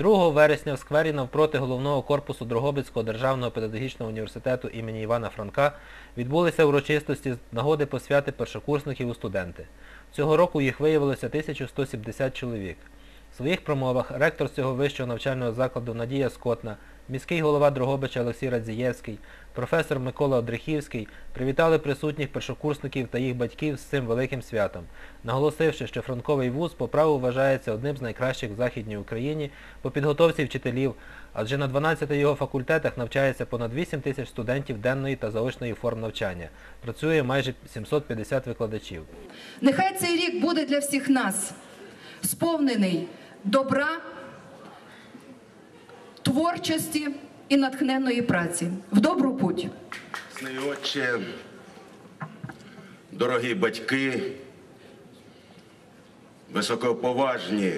2 вересня в сквері навпроти головного корпусу Дрогобицького державного педагогічного університету імені Івана Франка відбулися урочистості з нагоди посвяти першокурсників у студенти. Цього року їх виявилося 1170 чоловік. В своїх промовах ректор цього вищого навчального закладу Надія Скотна, міський голова Дрогобича Олексій Радзієвський, професор Микола Одрихівський привітали присутніх першокурсників та їх батьків з цим великим святом, наголосивши, що Франковий вуз по праву вважається одним з найкращих в Західній Україні по підготовці вчителів, адже на 12 його факультетах навчається понад 8 тисяч студентів денної та заочної форм навчання. Працює майже 750 викладачів. Нехай цей рік буде для всіх нас сповнений добра, творчості і натхненної праці. В добру путь! Отче, дорогі батьки, високоповажні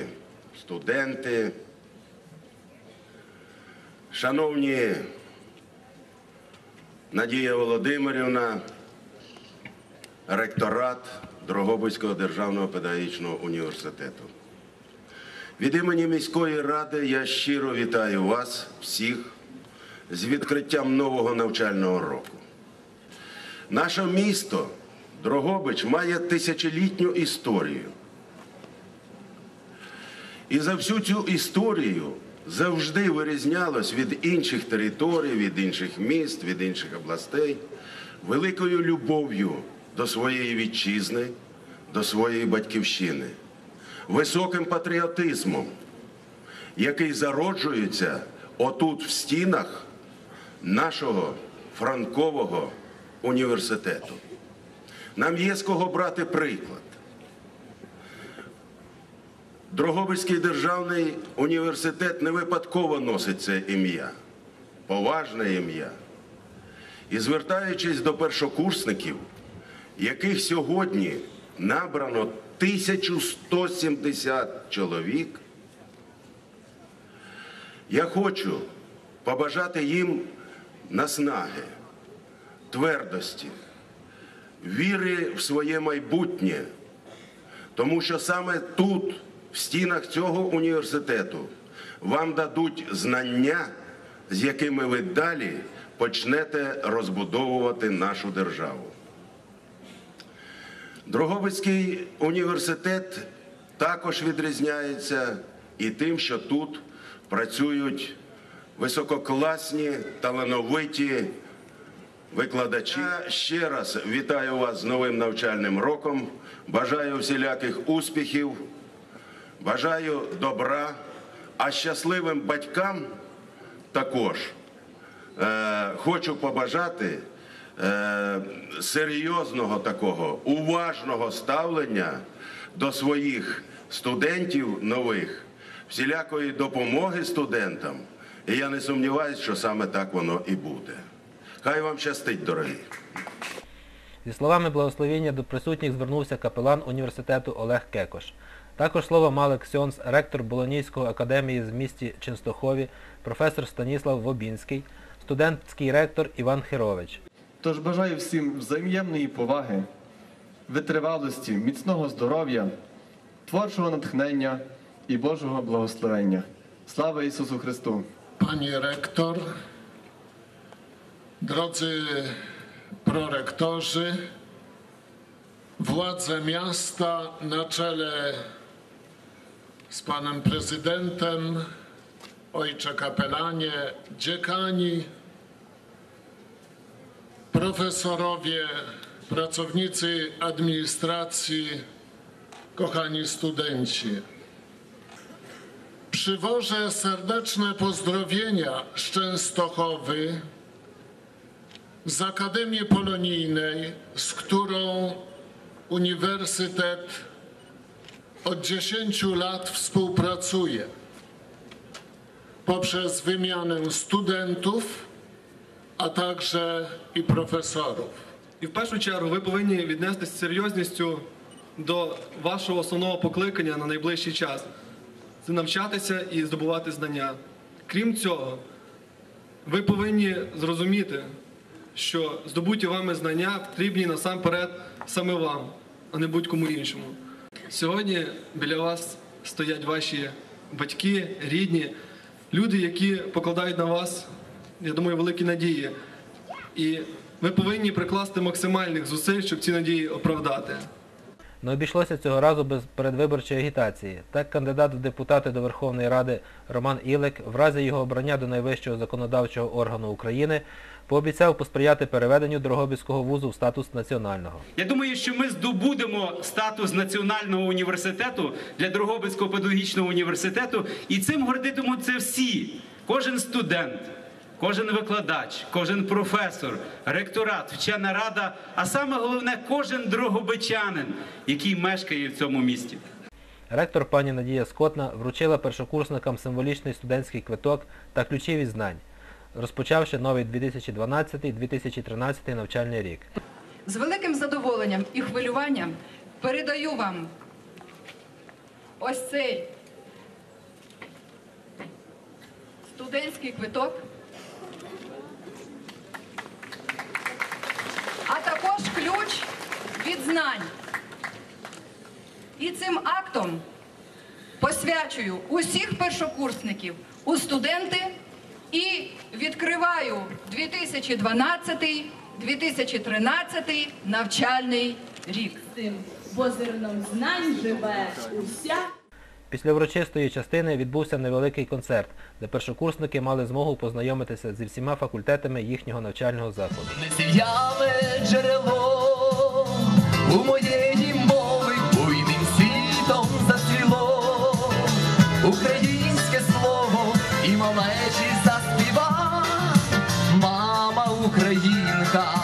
студенти, шановні Надія Володимирівна, ректорат Дрогобицького державного педагогічного університету. Від імені міської ради я щиро вітаю вас всіх з відкриттям нового навчального року. Наше місто Дрогобич має тисячолітню історію. І за всю цю історію завжди вирізнялось від інших територій, від інших міст, від інших областей великою любов'ю до своєї вітчизни, до своєї батьківщини, високим патріотизмом, який зароджується отут в стінах нашого Франкового університету. Нам є з кого брати приклад. Дрогобицький державний університет не випадково носить це ім'я, поважне ім'я. І звертаючись до першокурсників, яких сьогодні набрано 1170 чоловік, я хочу побажати їм наснаги, твердості, віри в своє майбутнє, тому що саме тут, в стінах цього університету, вам дадуть знання, з якими ви далі почнете розбудовувати нашу державу. Дрогобицький університет також відрізняється і тим, що тут працюють висококласні, талановиті викладачі. Я ще раз вітаю вас з новим навчальним роком. Бажаю всіляких успіхів, бажаю добра, а щасливим батькам також е, хочу побажати е, серйозного такого уважного ставлення до своїх студентів нових, всілякої допомоги студентам. І я не сумніваюся, що саме так воно і буде. Хай вам щастить, дорогі. Зі словами благословіння до присутніх звернувся капелан університету Олег Кекош. Також слово мали Ксьонс, ректор Болонійської академії з місті Ченстохові, професор Станіслав Вобінський, студентський ректор Іван Хирович. Тож бажаю всім взаємної поваги, витривалості, міцного здоров'я, творчого натхнення і Божого благословення. Слава Ісусу Христу! Pani rektor, drodzy prorektorzy, władze miasta na czele z panem prezydentem, ojcze kapelanie, dziekani, profesorowie, pracownicy administracji, kochani studenci. Przywożę serdeczne pozdrowienia z Częstochowy, z Akademii Polonijnej, z którą Uniwersytet od 10 lat współpracuje poprzez wymianę studentów, a także i profesorów. І в першу чергу ви повинні віднестися з серйозністю до вашого основного покликання на найближчий час. Це навчатися і здобувати знання. Крім цього, ви повинні зрозуміти, що здобуті вами знання потрібні насамперед саме вам, а не будь-кому іншому. Сьогодні біля вас стоять ваші батьки, рідні, люди, які покладають на вас, я думаю, великі надії. І ви повинні прикласти максимальних зусиль, щоб ці надії оправдати. Не обійшлося цього разу без передвиборчої агітації. Так кандидат в депутати до Верховної Ради Роман Ілик в разі його обрання до найвищого законодавчого органу України пообіцяв посприяти переведенню Дрогобицького вузу в статус національного. Я думаю, що ми здобудемо статус національного університету для Дрогобицького педагогічного університету, і цим гордитимуться всі, кожен студент, кожен викладач, кожен професор, ректорат, вчена рада, а саме головне кожен дрогобичанин, який мешкає в цьому місті. Ректор пані Надія Скотна вручила першокурсникам символічний студентський квиток та ключі від знань, розпочавши новий 2012-2013 навчальний рік. З великим задоволенням і хвилюванням передаю вам ось цей студентський квиток, а також ключ від знань. І цим актом посвячую усіх першокурсників у студенти і відкриваю 2012-2013 навчальний рік. бо зерном знань живе уся. Після урочистої частини відбувся невеликий концерт, де першокурсники мали змогу познайомитися зі всіма факультетами їхнього навчального закладу. Не джерело у моєї мови буйним світом зацвіло українське слово і малечі заспіва. Мама Українка.